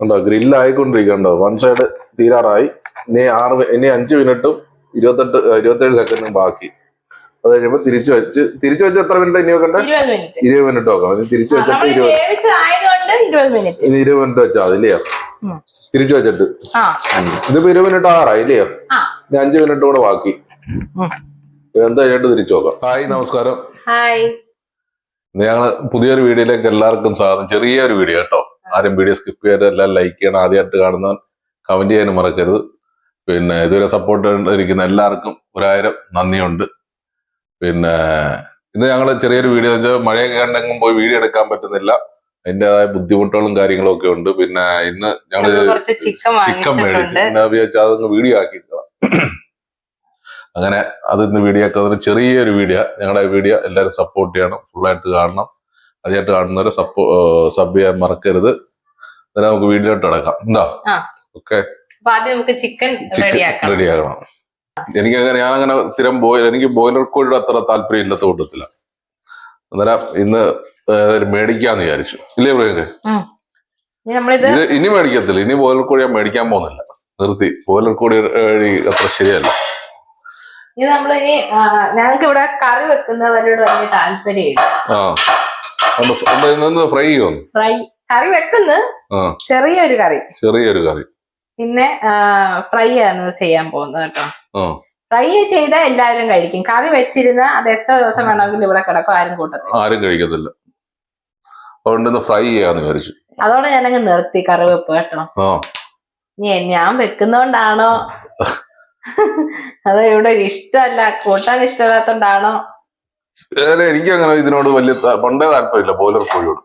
ഉണ്ടോ ഗ്രില്ലായിക്കൊണ്ടിരിക്കണ്ടോ one side തീരാറായി. ഇനി ആറ് ഇനി അഞ്ച് മിനിറ്റും ഇരുപത്തെട്ട് ഇരുപത്തേഴ് സെക്കൻഡും ബാക്കി. അത് കഴിയുമ്പോ തിരിച്ചു വെച്ച് തിരിച്ചു വെച്ച് എത്ര മിനിറ്റ് ഇനി വെക്കട്ടെ ഇരുപത് മിനിറ്റ് വെക്കാം. ഇനി തിരിച്ചു വെച്ചിട്ട് ഇരുപത് ഇനി ഇരുപത് മിനിറ്റ് വെച്ചാ അതില്ലയോ ഇല്ലയോ തിരിച്ചു വെച്ചിട്ട്. ഇതിപ്പോ ഇരുപത് മിനിറ്റ് ആറായി ഇല്ലയോ ആ. ഇനി അഞ്ച് മിനിറ്റ് കൂടെ ബാക്കി. എന്താ കഴിഞ്ഞിട്ട് തിരിച്ചു നോക്കാം. ഹായ് നമസ്കാരം. ഹായ്. ഞങ്ങൾ പുതിയൊരു വീഡിയോയിലേക്ക് എല്ലാവർക്കും സ്വാഗതം. ചെറിയൊരു വീഡിയോ കേട്ടോ. ആരും വീഡിയോ സ്കിപ്പ് ചെയ്യരുത് എല്ലാം ലൈക്ക് ചെയ്യണം. ആദ്യമായിട്ട് കാണുന്ന കമന്റ് ചെയ്യാനും മറക്കരുത്. പിന്നെ ഇതുവരെ സപ്പോർട്ട് ഇരിക്കുന്ന എല്ലാവർക്കും ഒരായിരം നന്ദിയുണ്ട്. പിന്നെ ഇന്ന് ഞങ്ങൾ ചെറിയൊരു വീഡിയോ വെച്ചാൽ മഴയൊക്കെ കണ്ടെങ്കിലും പോയി വീഡിയോ എടുക്കാൻ പറ്റുന്നില്ല. അതിന്റെതായ ബുദ്ധിമുട്ടുകളും കാര്യങ്ങളും ഒക്കെ ഉണ്ട്. പിന്നെ ഇന്ന് ഞങ്ങൾ ചിക്കൻ മേടിച്ചു. പിന്നെ വിചാരിച്ചാൽ അതൊന്ന് വീഡിയോ ആക്കിയിട്ടാണ് അങ്ങനെ അത് ഇന്ന് വീഡിയോ ഒക്കെ ചെറിയൊരു വീഡിയോ ഞങ്ങളുടെ വീഡിയോ എല്ലാവരും സപ്പോർട്ട് ചെയ്യണം. ഫുള്ളായിട്ട് കാണണം. ആദ്യമായിട്ട് കാണുന്നവരെ സപ്പോ സബ് ചെയ്യാൻ മറക്കരുത്. എന്നാലും നമുക്ക് വീഡിയോട്ട് അടക്കാം എന്താ ആ. ഓക്കെ. ചിക്കൻ റെഡിയാക്കണം റെഡിയാക്കാം. എനിക്ക് അങ്ങനെ ഞാൻ അങ്ങനെ സ്ഥിരം ബോയിൽ എനിക്ക് ബോയിലർ കോഴിയുടെ അത്ര താല്പര്യം ഇല്ലാത്ത കൂട്ടത്തില്ല അന്നേരം ഇന്ന് മേടിക്കാന്ന് വിചാരിച്ചു. ഇല്ലേ പ്രിയങ്ക? ഇനി മേടിക്കത്തില്ല. ഇനി ബോയിലർ കോഴി ഞാൻ മേടിക്കാൻ പോകുന്നില്ല. നിർത്തി. ബോയിലർ കോഴി വഴി അത്ര ശരിയല്ല. ഇനി നമ്മളിനി ഞങ്ങൾക്ക് ഇവിടെ കറി വെക്കുന്നവരോട് വലിയ താല്പര്യമില്ല. ഫ്രൈ ചെയ്യുന്നു ഫ്രൈ കറി വെക്കുന്ന. ചെറിയൊരു കറി. ചെറിയൊരു കറി. പിന്നെ ഫ്രൈ ആണ് ചെയ്യാൻ പോകുന്നത് കേട്ടോ. ഫ്രൈ ചെയ്താൽ എല്ലാവരും കഴിക്കും. കറി വെച്ചിരുന്ന അത് എത്ര ദിവസം വേണമെങ്കിലും ഇവിടെ കിടക്കും ആരും കൂട്ടത്തില്ല. ആരും കഴിക്കത്തില്ല. അതുകൊണ്ട് ഫ്രൈ ചെയ്യാന്ന് വിചാരിച്ചു. അതോടെ ഞാനങ്ങ് നിർത്തി കറി വെപ്പ് കേട്ടോ ഞാൻ വെക്കുന്നോണ്ടാണോ? അത് ഇവിടെ ഇഷ്ടമല്ല. കൂട്ടാൻ ഇഷ്ടമില്ലാത്തോണ്ടാണോ? എനിക്ക് അങ്ങനെ ഇതിനോട് വലിയ പണ്ടേ താല്പര്യമില്ല ബോയിലർ കോഴിയോട്.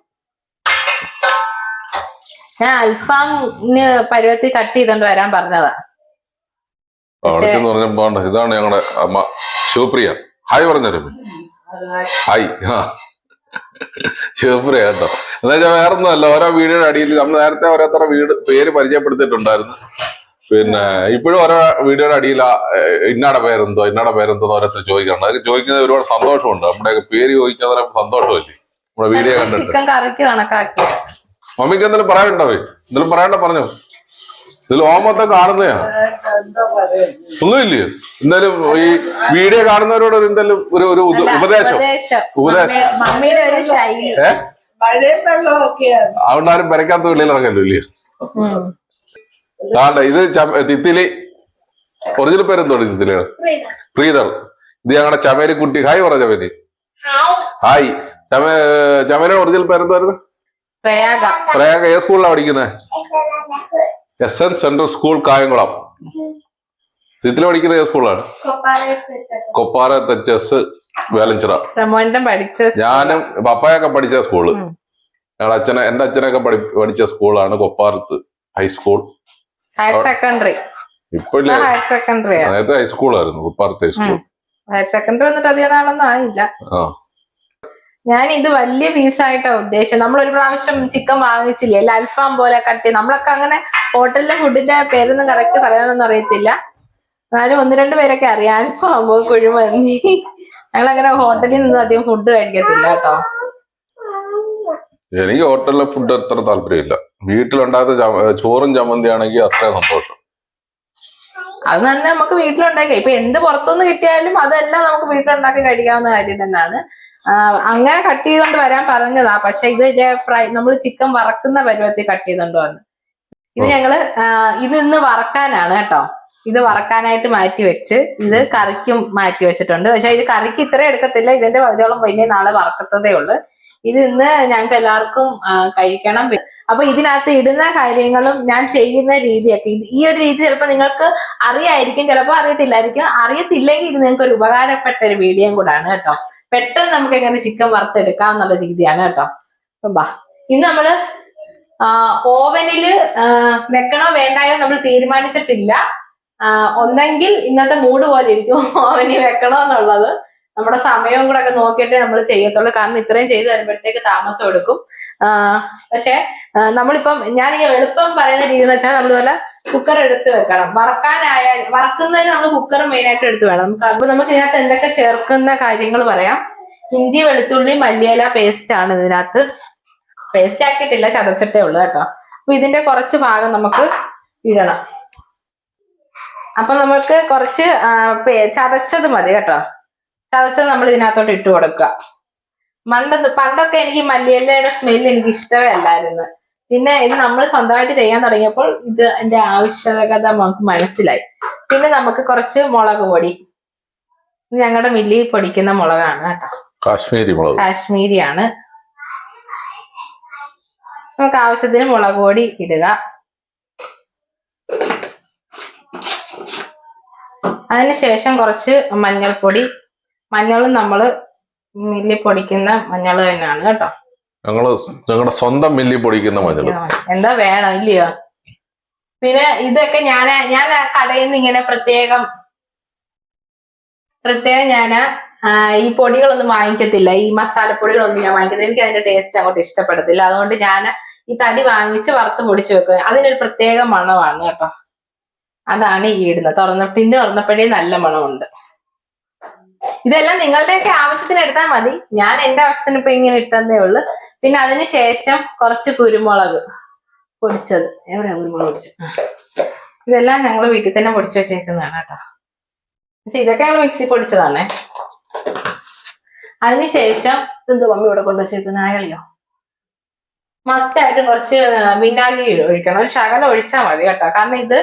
ഞാൻ അൽഫാമിന് പരുവത്തിൽ കട്ട് ചെയ്തോണ്ട് വരാൻ പറഞ്ഞതാ. അവിടെ എന്ന് പറഞ്ഞാൽ ഇതാണ് ഞങ്ങളുടെ അമ്മ ശിവപ്രിയ. ഹായ് പറഞ്ഞു ഹായ്. ആ. ശിവപ്രിയ കേട്ടോ. എന്താ വെച്ചാൽ വേറെ ഓരോ വീടിന്റെ അടിയിൽ നമ്മൾ നേരത്തെ ഓരോരുത്തരുടെ വീട് പേര് പരിചയപ്പെടുത്തിയിട്ടുണ്ടായിരുന്നു. പിന്നെ ഇപ്പോഴും ഓരോ വീഡിയോയുടെ അടിയിൽ ഇന്നട പേരെന്തോ ഇന്നയുടെ പേരെന്തോ ഓരോരുത്തർ ചോദിക്കണം അതൊക്കെ ചോദിക്കുന്നത് ഒരുപാട് സന്തോഷമുണ്ട്. നമ്മുടെ പേര് ചോദിക്കാൻ സന്തോഷമല്ലേ? നമ്മുടെ വീഡിയോ കണ്ടിട്ട്. മമ്മിക്ക് എന്തെങ്കിലും പറയാനുണ്ടോ എന്തെങ്കിലും പറയണ്ട പറഞ്ഞു? ഇതിൽ ഓമത്തെ കാണുന്നയാ. ഒന്നുമില്ലേ? എന്തായാലും ഈ വീഡിയോ കാണുന്നവരോട് എന്തായാലും എന്തെങ്കിലും ഒരു ഒരു ഉപദേശം. ഉപദേശം. അതുകൊണ്ടാരും അതുകൊണ്ട് ആരും പെരക്കാത്ത ഇറങ്ങല്ലോ ഇല്ലയോ ഉം. കാണ്ട ഇത് തിത്തിലി. ഒറിജിനൽ പേരെന്തോ തിത്തിലിയാണ് പ്രീതർ ഇത് ഞങ്ങളുടെ ചമേലി കുട്ടി. ഹായ് പറ ചമേലി. ഹായ് ചമേലി ഒറിജിനൽ പേരെന്തായിരുന്നു? പ്രയാഗ. പ്രയാഗ ഏത് സ്കൂളിലാണ് പഠിക്കുന്നത് S N central school Kayamkulam. Thithili പഠിക്കുന്ന ഏത് സ്കൂളാണ് കൊപ്പാര തെച്ചസ് വേലഞ്ചിറ. പഠിച്ച ഞാനും പപ്പായൊക്കെ പഠിച്ച സ്കൂൾ. ഞങ്ങളുടെ അച്ഛനെ എന്റെ അച്ഛനൊക്കെ പഠി പഠിച്ച സ്കൂളാണ് Kopparath high school higher secondary ഇപ്പൊ ഹയർ സെക്കൻഡറിയാ നേരത്തെ ഹൈസ്കൂളായിരുന്നു Kopparath high school higher secondary വന്നിട്ട് അധികം നാളൊന്നും ആയില്ല ഞാൻ ഇത് വലിയ പീസായിട്ടാ ഉദ്ദേശം നമ്മൾ ഒരു പ്രാവശ്യം ചിക്കൻ വാങ്ങിച്ചില്ലേ? അല്ല അൽഫാം പോലെ കട്ട് നമ്മളൊക്കെ അങ്ങനെ ഹോട്ടലിലെ ഫുഡിന്റെ പേരൊന്നും കറക്റ്റ് പറയാനൊന്നും അറിയത്തില്ല. എന്നാലും ഒന്ന് രണ്ട് പേരൊക്കെ അറിയാം അമ്മ കുഴിമന്തി. ഞങ്ങൾ അങ്ങനെ ഹോട്ടലിൽ നിന്നും അധികം ഫുഡ് കഴിക്കത്തില്ല കേട്ടോ. എനിക്ക് ഹോട്ടലിലെ ഫുഡ് അത്ര താല്പര്യമില്ല. വീട്ടിലുണ്ടാക്കുന്ന ചമ- ചോറും ചമ്മന്തി ആണെങ്കിൽ അത്ര സന്തോഷം. അത് തന്നെ നമുക്ക് വീട്ടിലുണ്ടാക്കി. ഇപ്പൊ എന്ത് പുറത്തുനിന്ന് കിട്ടിയാലും അതെല്ലാം നമുക്ക് വീട്ടിലുണ്ടാക്കി കഴിക്കാവുന്ന കാര്യം തന്നെയാണ്. അങ്ങനെ കട്ട് ചെയ്തുകൊണ്ട് വരാൻ പറഞ്ഞതാ. പക്ഷെ ഇത് ഫ്രൈ നമ്മൾ ചിക്കൻ വറക്കുന്ന പരുവത്തിൽ കട്ട് ചെയ്തുകൊണ്ട് വന്നു. ഇത് ഞങ്ങൾ ഇത് ഇന്ന് വറക്കാനാണ് കേട്ടോ. ഇത് വറക്കാനായിട്ട് മാറ്റി വെച്ച് ഇത് കറിക്കും മാറ്റി വെച്ചിട്ടുണ്ട്. പക്ഷെ ഇത് കറിക്ക് ഇത്രയും എടുക്കത്തില്ല. ഇതിന്റെ പകുതിയോളം പിന്നെ നാളെ വറക്കത്തതേ ഉള്ളു. ഇത് ഇന്ന് ഞങ്ങൾക്ക് എല്ലാവർക്കും കഴിക്കണം. അപ്പൊ ഇതിനകത്ത് ഇടുന്ന കാര്യങ്ങളും ഞാൻ ചെയ്യുന്ന രീതിയൊക്കെ ഈ ഒരു രീതി ചിലപ്പോൾ നിങ്ങൾക്ക് അറിയായിരിക്കും ചിലപ്പോൾ അറിയത്തില്ലായിരിക്കും. അറിയത്തില്ലെങ്കിൽ ഇത് നിങ്ങൾക്ക് ഒരു ഉപകാരപ്പെട്ട ഒരു വീഡിയോയും കൂടാണ് കേട്ടോ. പെട്ടെന്ന് നമുക്ക് എങ്ങനെ ചിക്കൻ വറുത്തെടുക്കാം എന്നുള്ള രീതിയാണ് കേട്ടോ. ബാ ഇന്ന് നമ്മൾ ഓവനിൽ വെക്കണോ വേണ്ടായോ നമ്മൾ തീരുമാനിച്ചിട്ടില്ല. ഒന്നെങ്കിൽ ഇന്നത്തെ മൂഡ് പോലെ ഇരിക്കും ഓവനിൽ വെക്കണോ എന്നുള്ളത്. നമ്മുടെ സമയവും കൂടെ ഒക്കെ നോക്കിയിട്ടേ നമ്മൾ ചെയ്യത്തുള്ളൂ. കാരണം ഇത്രയും ചെയ്ത് വരുമ്പോഴത്തേക്ക് താമസം എടുക്കും. പക്ഷെ നമ്മളിപ്പം ഞാൻ ഈ എളുപ്പം പറയുന്ന രീതി എന്ന് വെച്ചാൽ നമ്മൾ പോലെ കുക്കർ എടുത്ത് വെക്കണം. വറക്കാനായാൽ വറക്കുന്നതിന് നമ്മൾ കുക്കർ മെയിൻ ആയിട്ട് എടുത്ത് വേണം. നമുക്ക് അപ്പൊ നമുക്ക് ഇതിനകത്ത് എന്തൊക്കെ ചേർക്കുന്ന കാര്യങ്ങൾ പറയാം. ഇഞ്ചി വെളുത്തുള്ളി മല്ലിയില പേസ്റ്റ് ആണ് ഇതിനകത്ത്. പേസ്റ്റ് ആക്കിയിട്ടില്ല ചതച്ചിട്ടേ ഉള്ളൂ കേട്ടോ. അപ്പൊ ഇതിന്റെ കുറച്ച് ഭാഗം നമുക്ക് ഇടണം. അപ്പൊ നമുക്ക് കുറച്ച് ചതച്ചത് മതി കേട്ടോ. ചതച്ചത് നമ്മൾ ഇതിനകത്തോട്ട് ഇട്ട് കൊടുക്കുക. മണ്ട പണ്ടൊക്കെ എനിക്ക് മല്ലിയല്ലയുടെ സ്മെല്ല് എനിക്ക് ഇഷ്ടമേ അല്ലായിരുന്നു. പിന്നെ ഇത് നമ്മൾ സ്വന്തമായിട്ട് ചെയ്യാൻ തുടങ്ങിയപ്പോൾ ഇത് എന്റെ ആവശ്യകത നമുക്ക് മനസ്സിലായി. പിന്നെ നമുക്ക് കുറച്ച് മുളക് പൊടി. ഞങ്ങളുടെ മില്ലി പൊടിക്കുന്ന മുളകാണ് കേട്ടോ. കാശ്മീരി മുളക്. കാശ്മീരിയാണ്. നമുക്ക് ആവശ്യത്തിന് മുളക് പൊടി ഇടുക. അതിനുശേഷം കുറച്ച് മഞ്ഞൾപ്പൊടി മഞ്ഞളും നമ്മൾ മില്ലി പൊടിക്കുന്ന മഞ്ഞൾ തന്നെയാണ് കേട്ടോ. ഞങ്ങൾ ഞങ്ങളുടെ സ്വന്തം മില്ലി പൊടിക്കുന്ന മഞ്ഞൾ എന്താ വേണം ഇല്ലയോ? പിന്നെ ഇതൊക്കെ ഞാൻ ഞാൻ കടയിൽ നിന്ന് ഇങ്ങനെ പ്രത്യേകം പ്രത്യേകം ഞാൻ ഈ പൊടികളൊന്നും വാങ്ങിക്കത്തില്ല. ഈ മസാലപ്പൊടികളൊന്നും ഞാൻ വാങ്ങിക്കത്തില്ല. എനിക്ക് അതിന്റെ ടേസ്റ്റ് അങ്ങോട്ട് ഇഷ്ടപ്പെടത്തില്ല. അതുകൊണ്ട് ഞാൻ ഈ തടി വാങ്ങിച്ച് വറുത്ത് പൊടിച്ചു വെക്കുക അതിനൊരു പ്രത്യേക മണമാണ് കേട്ടോ. അതാണ് ഈ ഇടുന്നത്. തുറന്ന പിന്നെ തുറന്നപ്പോഴേ നല്ല മണമുണ്ട്. ഇതെല്ലാം നിങ്ങളുടെയൊക്കെ ആവശ്യത്തിന് എടുത്താൽ മതി. ഞാൻ എന്റെ ആവശ്യത്തിന് ഇപ്പൊ ഇങ്ങനെ ഇട്ടതേ ഉള്ളു. പിന്നെ അതിന് ശേഷം കുറച്ച് കുരുമുളക് പൊടിച്ചത്. എവിടെയാ കുരുമുളക് പൊടിച്ചത്. ഇതെല്ലാം ഞങ്ങൾ വീട്ടിൽ തന്നെ പൊടിച്ചു വെച്ചേക്കുന്നതാണ് കേട്ടോ. പക്ഷെ ഇതൊക്കെ ഞങ്ങൾ മിക്സി പൊടിച്ചതാണേ. അതിനുശേഷം എന്ത് മമ്മി ഇവിടെ കൊണ്ടുവച്ചേക്കുന്ന ആയല്ലോ മസ്റ്റായിട്ട് കുറച്ച് വിനാഗിരി ഒഴിക്കണം. ഒരു ശകലം ഒഴിച്ചാൽ മതി കേട്ടോ. കാരണം ഇത്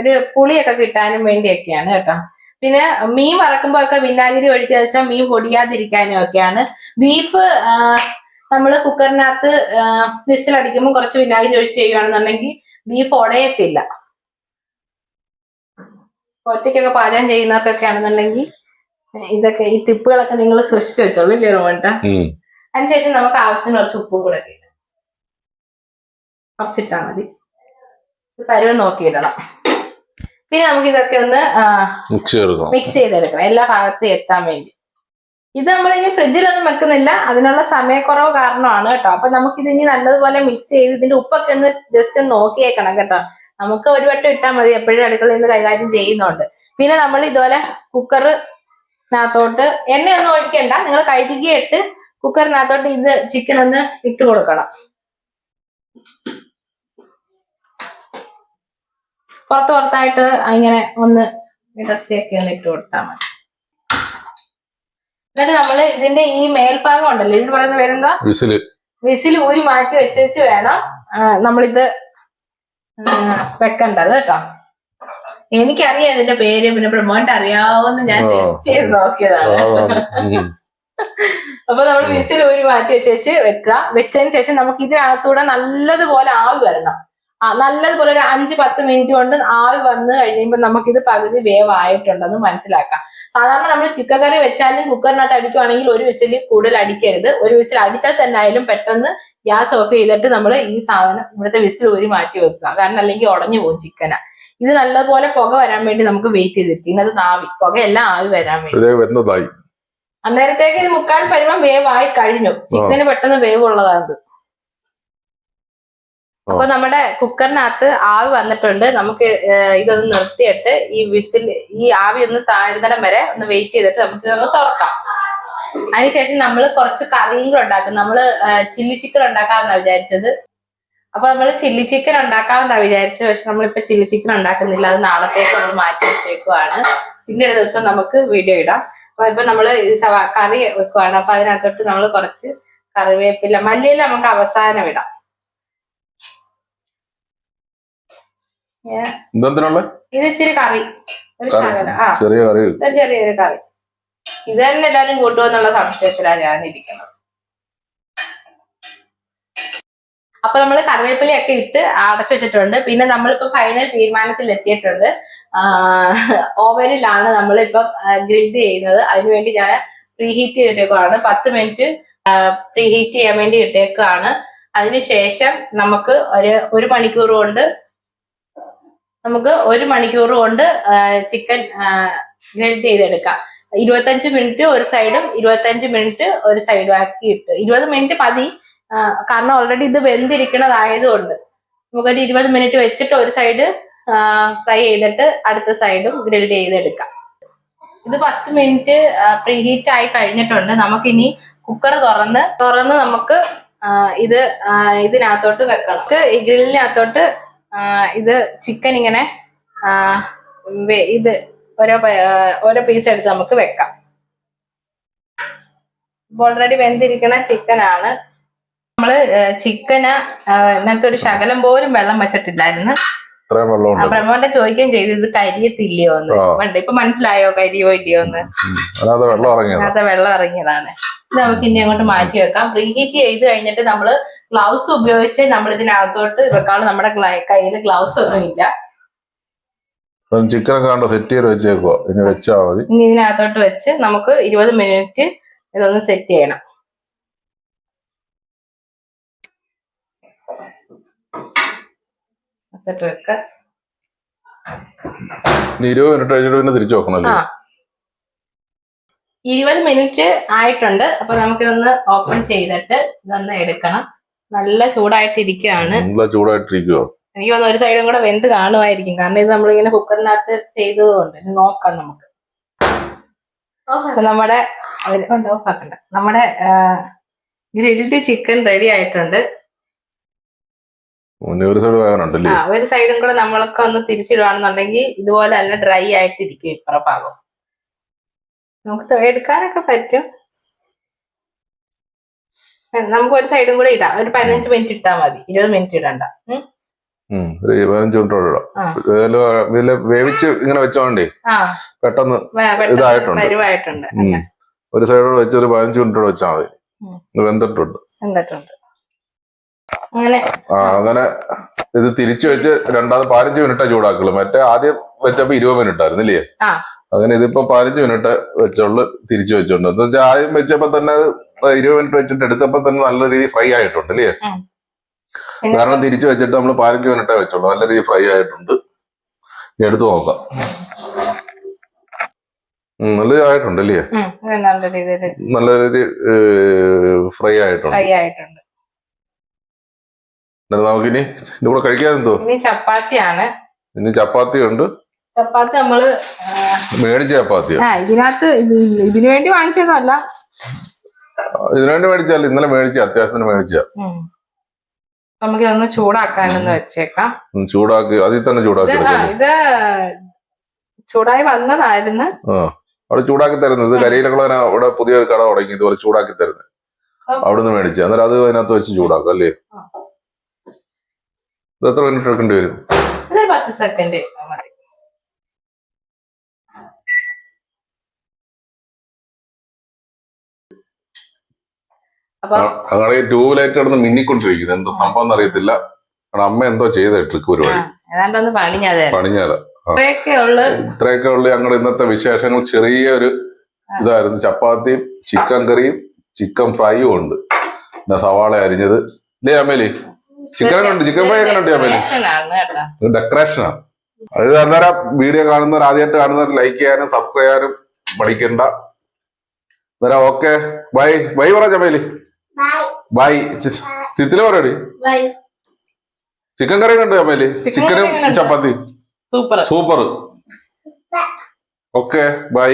ഒരു പുളിയൊക്കെ കിട്ടാനും വേണ്ടിയൊക്കെയാണ് കേട്ടോ. പിന്നെ മീൻ വറക്കുമ്പോ ഒക്കെ വിനാഗിരി ഒഴിക്കുക വെച്ചാൽ മീൻ പൊടിയാതിരിക്കാനും ഒക്കെയാണ് ബീഫ് നമ്മൾ കുക്കറിനകത്ത് വിസിലടിക്കുമ്പോൾ കുറച്ച് വിനാഗിരി ഒഴിച്ച് ചെയ്യുകയാണെന്നുണ്ടെങ്കിൽ ബീഫ് ഉടയത്തില്ല ഒറ്റയ്ക്കൊക്കെ പാചകം ചെയ്യുന്നവർക്കൊക്കെ ആണെന്നുണ്ടെങ്കിൽ ഇതൊക്കെ ഈ ടിപ്പുകളൊക്കെ നിങ്ങൾ സൃഷ്ടിച്ചു വെച്ചോളൂ ഇല്ലേ റോമണ്ട അതിനുശേഷം നമുക്ക് ആവശ്യത്തിന് കുറച്ച് ഉപ്പും കൂടെ കുറച്ചിട്ടാൽ മതി. പരുവം നോക്കിയിടണം. പിന്നെ നമുക്ക് ഇതൊക്കെ ഒന്ന് മിക്സ് ചെയ്തെടുക്കണം. എല്ലാ ഭാഗത്തും എത്താൻ വേണ്ടി. ഇത് നമ്മൾ ഇനി ഫ്രിഡ്ജിലൊന്നും വെക്കുന്നില്ല. അതിനുള്ള സമയക്കുറവ് കാരണമാണ് കേട്ടോ. അപ്പൊ നമുക്ക് ഇത് ഇനി നല്ലതുപോലെ മിക്സ് ചെയ്ത് ഇതിന്റെ ഉപ്പൊക്കെ ഒന്ന് ജസ്റ്റ് ഒന്ന് നോക്കിയേക്കണം കേട്ടോ. നമുക്ക് ഒരു വട്ടം ഇട്ടാൽ മതി. എപ്പോഴും അടുക്കളയിൽ നിന്ന് കൈകാര്യം ചെയ്യുന്നുണ്ട്. പിന്നെ നമ്മൾ ഇതുപോലെ കുക്കറിനകത്തോട്ട് എണ്ണയൊന്നും ഒഴിക്കണ്ട. നിങ്ങൾ കഴുകിയിട്ട് കുക്കറിനകത്തോട്ട് ഇത് ചിക്കൻ ഒന്ന് ഇട്ട് കൊടുക്കണം. പുറത്ത് പുറത്തായിട്ട് ഇങ്ങനെ ഒന്ന് ഇടത്തേക്ക് ഒന്ന് ഇട്ട് കൊടുത്താൽ മതി. എന്നിട്ട് നമ്മൾ ഇതിന്റെ ഈ മേൽഭാഗം ഉണ്ടല്ലോ ഇതിന് പറയുന്ന പേരെന്താ? വിസിൽ. വിസിൽ ഊരി മാറ്റി വെച്ചേച്ച് വേണം നമ്മളിത് വെക്കണ്ടത് കേട്ടോ. എനിക്കറിയാം ഇതിന്റെ പേര് പിന്നെ പ്രമോണ്ട് അറിയാവുന്ന ഞാൻ ടെസ്റ്റ് ചെയ്ത് നോക്കിയതാണ്. അപ്പൊ നമ്മൾ വിസിൽ ഊരി മാറ്റി വെച്ചേച്ച് വെക്കുക. വെച്ചതിന് ശേഷം നമുക്ക് ഇതിനകത്തൂടെ നല്ലതുപോലെ ആവി വരണം. നല്ലതുപോലെ ഒരു അഞ്ച് പത്ത് മിനിറ്റ് കൊണ്ട് ആവി വന്ന് കഴിയുമ്പോൾ നമുക്കിത് പകുതി വേവ് ആയിട്ടുണ്ടെന്ന് മനസ്സിലാക്കാം. സാധാരണ നമ്മൾ ചിക്കൻ കറി വെച്ചാലും കുക്കറിനകത്ത് അടിക്കുവാണെങ്കിൽ ഒരു വിസിൽ കൂടുതൽ അടിക്കരുത്. ഒരു വിസിൽ അടിച്ചാൽ തന്നെ ആയാലും പെട്ടെന്ന് ഗ്യാസ് ഓഫ് ചെയ്തിട്ട് നമ്മൾ ഈ സാധനം ഇവിടുത്തെ വിസിൽ ഊരി മാറ്റി വെക്കുക. കാരണം അല്ലെങ്കിൽ ഉടഞ്ഞു പോകും ചിക്കന ഇത് നല്ലതുപോലെ പുക വരാൻ വേണ്ടി നമുക്ക് വെയിറ്റ് ചെയ്തിരിക്കും. ഇന്നത് നാവി പുകയെല്ലാം ആവി വരാൻ വേണ്ടി. അന്നേരത്തേക്ക് ഇത് മുക്കാൽ പരുവം വേവായി കഴിഞ്ഞു. ചിക്കന് പെട്ടെന്ന് വേവുള്ളതാണ്. ഇത് അപ്പൊ നമ്മുടെ കുക്കറിനകത്ത് ആവി വന്നിട്ടുണ്ട്. നമുക്ക് ഇതൊന്ന് നിർത്തിയിട്ട് ഈ വിസിൽ ഈ ആവി ഒന്ന് താഴ്ന്നിടം വരെ ഒന്ന് വെയിറ്റ് ചെയ്തിട്ട് നമുക്ക് ഇതൊന്ന് തുറക്കാം. അതിനുശേഷം നമ്മൾ കുറച്ച് കറികൾ ഉണ്ടാക്കും. നമ്മൾ ചില്ലി ചിക്കൻ ഉണ്ടാക്കാമെന്നാ വിചാരിച്ചത്. അപ്പൊ നമ്മൾ ചില്ലി ചിക്കൻ ഉണ്ടാക്കാമെന്നാ വിചാരിച്ചത്. പക്ഷെ നമ്മളിപ്പോ ചില്ലി ചിക്കൻ ഉണ്ടാക്കുന്നില്ല. അത് നാളത്തേക്ക് നമ്മൾ മാറ്റി വെച്ചേക്കുവാണ്. പിന്നെ ഒരു ദിവസം നമുക്ക് വീഡിയോ ഇടാം. അപ്പൊ ഇപ്പൊ നമ്മൾ കറി വെക്കുവാണ്. അപ്പൊ അതിനകത്തോട്ട് നമ്മൾ കുറച്ച് കറിവേപ്പില മല്ലിയില നമുക്ക് അവസാനം ഇടാം. എന്തെന്തിനുള്ള ഇത് ഇച്ചിരി കറി. ഒരു കറി. ശകലം. ആ. ചെറിയ കറി. ഒരു ചെറിയൊരു കറി. ഇത് തന്നെ എല്ലാരും കൂട്ടുമെന്നുള്ള സംശയത്തിലാണ് ഞാൻ ഇരിക്കുന്നത് അപ്പൊ നമ്മൾ കറിവേപ്പിലയൊക്കെ ഇട്ട് അടച്ചു വെച്ചിട്ടുണ്ട്. പിന്നെ നമ്മളിപ്പോ ഫൈനൽ തീരുമാനത്തിൽ എത്തിയിട്ടുണ്ട്. ഓവനിലാണ് നമ്മളിപ്പം ഗ്രിൽഡ് ചെയ്യുന്നത്. അതിനുവേണ്ടി ഞാൻ പ്രീഹീറ്റ് ചെയ്തിട്ടേക്കുവാണ് പത്ത് മിനിറ്റ് പ്രീഹീറ്റ് ചെയ്യാൻ വേണ്ടി ഇട്ടേക്കാണ് അതിനുശേഷം നമുക്ക് ഒരു ഒരു മണിക്കൂർ കൊണ്ട് നമുക്ക് ഒരു മണിക്കൂർ കൊണ്ട് ചിക്കൻ ഗ്രിൽഡ് ചെയ്തെടുക്കാം. ഇരുപത്തഞ്ച് മിനിറ്റ് ഒരു സൈഡും ഇരുപത്തഞ്ച് മിനിറ്റ് ഒരു സൈഡും ആക്കി ഇട്ട്. ഇരുപത് മിനിറ്റ് മതി. കാരണം ഓൾറെഡി ഇത് വെന്തിരിക്കണതായതുകൊണ്ട് നമുക്കൊരു ഇരുപത് മിനിറ്റ് വെച്ചിട്ട് ഒരു സൈഡ് ഫ്രൈ ചെയ്തിട്ട് അടുത്ത സൈഡും ഗ്രിൽഡ് ചെയ്തെടുക്കാം. ഇത് പത്ത് മിനിറ്റ് പ്രീ ഹീറ്റ് ആയി കഴിഞ്ഞിട്ടുണ്ട്. നമുക്കിനി കുക്കർ തുറന്ന് തുറന്ന് നമുക്ക് ഇത് ഇതിനകത്തോട്ട് വെക്കണം. ഈ ഗ്രില്ലിനകത്തോട്ട് ഇത് ചിക്കൻ ഇങ്ങനെ ഇത് ഓരോ ഓരോ പീസ് എടുത്ത് നമുക്ക് വെക്കാം. ഓൾറെഡി വെന്തിരിക്കണ ചിക്കനാണ് നമ്മൾ ചിക്കന് ഒരു ശകലം പോലും വെള്ളം വെച്ചിട്ടില്ലായിരുന്നു. ഇത്രയും വെള്ളം പ്രമോന്റെ ചോദിക്കുകയും ചെയ്തു ഇത് കരിയത്തില്ലയോ എന്ന് ഇപ്പൊ മനസ്സിലായോ കരിയോ ഇല്ലയോ എന്ന് അല്ലാതെ വെള്ളം ഇറങ്ങിയത്. വെള്ളം ഇറങ്ങിയതാണ്. ഇത് നമുക്ക് ഇനി അങ്ങോട്ട് മാറ്റി വെക്കാം. പ്രീഹീറ്റ് ചെയ്ത് കഴിഞ്ഞിട്ട് നമ്മൾ ഗ്ലൗസ് ഉപയോഗിച്ച് നമ്മൾ ഇതിനകത്തോട്ട് വെക്കാളും നമ്മുടെ കയ്യിൽ ഗ്ലൗസ് ഒന്നും ഇല്ല. ചിക്കൻ കണ്ടോ? സെറ്റ് ചെയ്ത് വെച്ചേക്കുവാ. ഇനി വെച്ചാൽ മതി. ഇനി ഇതിനകത്തോട്ട് വെച്ച് നമുക്ക് ഇരുപത് മിനിറ്റ് ഇതൊന്ന് സെറ്റ് ചെയ്യണം. ഇരുപത് മിനിറ്റ് കഴിഞ്ഞിട്ട് പിന്നെ തിരിച്ചു വെക്കണല്ലേ? ഇരുപത് മിനിറ്റ് ആയിട്ടുണ്ട്. അപ്പൊ നമുക്കിതൊന്ന് ഓപ്പൺ ചെയ്തിട്ട് ഇതൊന്ന് എടുക്കണം. നല്ല ചൂടായിട്ടിരിക്കുകയാണ് നല്ല എനിക്ക് തോന്നുന്നു ഒരു സൈഡും കൂടെ വെന്ത് കാണുമായിരിക്കും. കാരണം ഇത് നമ്മളിങ്ങനെ കുക്കറിനകത്ത് ചെയ്തതുകൊണ്ട് നോക്കാം നമുക്ക്. നമ്മുടെ ഉണ്ട്, നമ്മുടെ ഗ്രിൽഡ് ചിക്കൻ റെഡി ആയിട്ടുണ്ട്. ഒരു സൈഡ് വേകാനുണ്ടല്ലേ ഒരു സൈഡും കൂടെ നമ്മളൊക്കെ ഒന്ന് തിരിച്ചിടുവാണെന്നുണ്ടെങ്കിൽ ഇതുപോലെ തന്നെ ഡ്രൈ ആയിട്ടിരിക്കും ഇപ്പുറ ഭാഗം. നമുക്ക് എടുക്കാനൊക്കെ പറ്റും. നമുക്ക് ഒരു സൈഡും കൂടെ ഇടാം. ഒരു പതിനഞ്ച് മിനിറ്റ് ഇട്ടാൽ മതി. ഇരുപത് മിനിറ്റ് ഇടണ്ട. പതിനഞ്ച് മിനിറ്റ് ഇടാം. വേവിച്ച് ഇങ്ങനെ വെച്ചോണ്ടേ പെട്ടെന്ന് ഇതായിട്ടുണ്ട്. ഒരു സൈഡോട് വെച്ച് ഒരു പതിനഞ്ച് മിനിറ്റ് വെച്ചാൽ മതി. വെന്തിട്ടുണ്ട്. വെന്തിട്ടുണ്ട്. ആ അങ്ങനെ ഇത് തിരിച്ചു വെച്ച് രണ്ടാമത് പതിനഞ്ച് മിനിറ്റാ ചൂടാക്കുള്ളൂ. മറ്റേ ആദ്യം വെച്ചപ്പോ ഇരുപത് മിനിറ്റ് ആയിരുന്നു ഇല്ലേ. അങ്ങനെ ഇതിപ്പോ പതിനഞ്ച് മിനിറ്റ് വെച്ചോളൂ തിരിച്ചു വെച്ചോണ്ട്. എന്ന് വെച്ചാൽ ആദ്യം വെച്ചപ്പോ തന്നെ ഇരുപത് മിനിറ്റ് വെച്ചിട്ട് എടുത്തപ്പോ തന്നെ നല്ല രീതിയിൽ ഫ്രൈ ആയിട്ടുണ്ട് അല്ലേ? കാരണം തിരിച്ചു വെച്ചിട്ട് നമ്മൾ പതിനഞ്ച് മിനിറ്റേ വെച്ചോളൂ. നല്ല രീതിയിൽ ഫ്രൈ ആയിട്ടുണ്ട്. എടുത്തു നോക്കാം. നല്ല ആയിട്ടുണ്ട് അല്ലേ? നല്ല രീതി ഫ്രൈ ആയിട്ടുണ്ട്. ഫ്രൈ നമുക്ക് ഇനി ഇതിന്റെ കൂടെ കഴിക്കാൻ എന്തോ? ഇനി ചപ്പാത്തിയാണ്. ഇനി ചപ്പാത്തി ഉണ്ട് ചപ്പാത്തി നമ്മൾ മേടിച്ച ചപ്പാത്തി ആ ഇതിനകത്ത് ഇത് ഇതിനു വേണ്ടി വാങ്ങിച്ചതല്ല. ഇതിനുവേണ്ടി മേടിച്ചല്ല ഇന്നലെ മേടിച്ച അത്യാവശ്യത്തിന് മേടിച്ച. നമുക്ക് ഇതൊന്ന് ചൂടാക്കാനെന്ന് വെച്ചേക്കാം. ചൂടാക്കി അതിൽ തന്നെ ഇത് ചൂടാക്കി ആ ഇത് ചൂടായി വന്നതായിരുന്നു. ആ അവിടെ ചൂടാക്കി തരുന്നത്. ഇത് കരിയിലക്കുള്ള അവിടെ പുതിയൊരു കട തുടങ്ങി ഇതുപോലെ ചൂടാക്കി തരുന്നത്. അവിടുന്ന് മേടിച്ച അന്നേരം അത് അതിനകത്ത് വെച്ച് ചൂടാക്കും അല്ലേ? ആ. എത്ര മിനിറ്റ് എടുക്കേണ്ടി വരും? പത്ത് സെക്കൻഡ് മതി. അങ്ങനെ ട്യൂബ് ലൈറ്റ് കിടന്ന് മിന്നിക്കൊണ്ടിരിക്കുന്നത്. എന്തോ സംഭവം അറിയത്തില്ല അമ്മ എന്തോ ചെയ്ത ട്രിക്ക് പരിപാടി. പണിഞ്ഞാല ഇത്രയൊക്കെ ഉള്ളു ഞങ്ങളുടെ ഇന്നത്തെ വിശേഷങ്ങൾ ചെറിയ ഒരു ഇതായിരുന്നു. ചപ്പാത്തിയും ചിക്കൻ കറിയും ചിക്കൻ ഫ്രൈയും ഉണ്ട്. പിന്നെ സവാള അരിഞ്ഞത്. ഇല്ലേ അമ്മേലി ചിക്കൻ ഉണ്ട് ചിക്കൻ ഫ്രൈ എങ്ങനെ ഉണ്ട് ഡെക്കറേഷനാ ആണ് കേട്ടോ. ഇത് ഡെക്കറേഷനാണ് അത് അന്നേരം വീഡിയോ കാണുന്നവർ ആദ്യമായിട്ട് കാണുന്നവർ ലൈക്ക് ചെയ്യാനും സബ്സ്ക്രൈബ് ചെയ്യാനും പഠിക്കണ്ട അന്നേരം ഓക്കെ ബൈ ബൈ പറ ചമേലി ബൈ ചിത്തിൽ പറയടി ചിക്കൻ കറി കണ്ടു ചമേലി ചിക്കനും chapati. Super super okay bye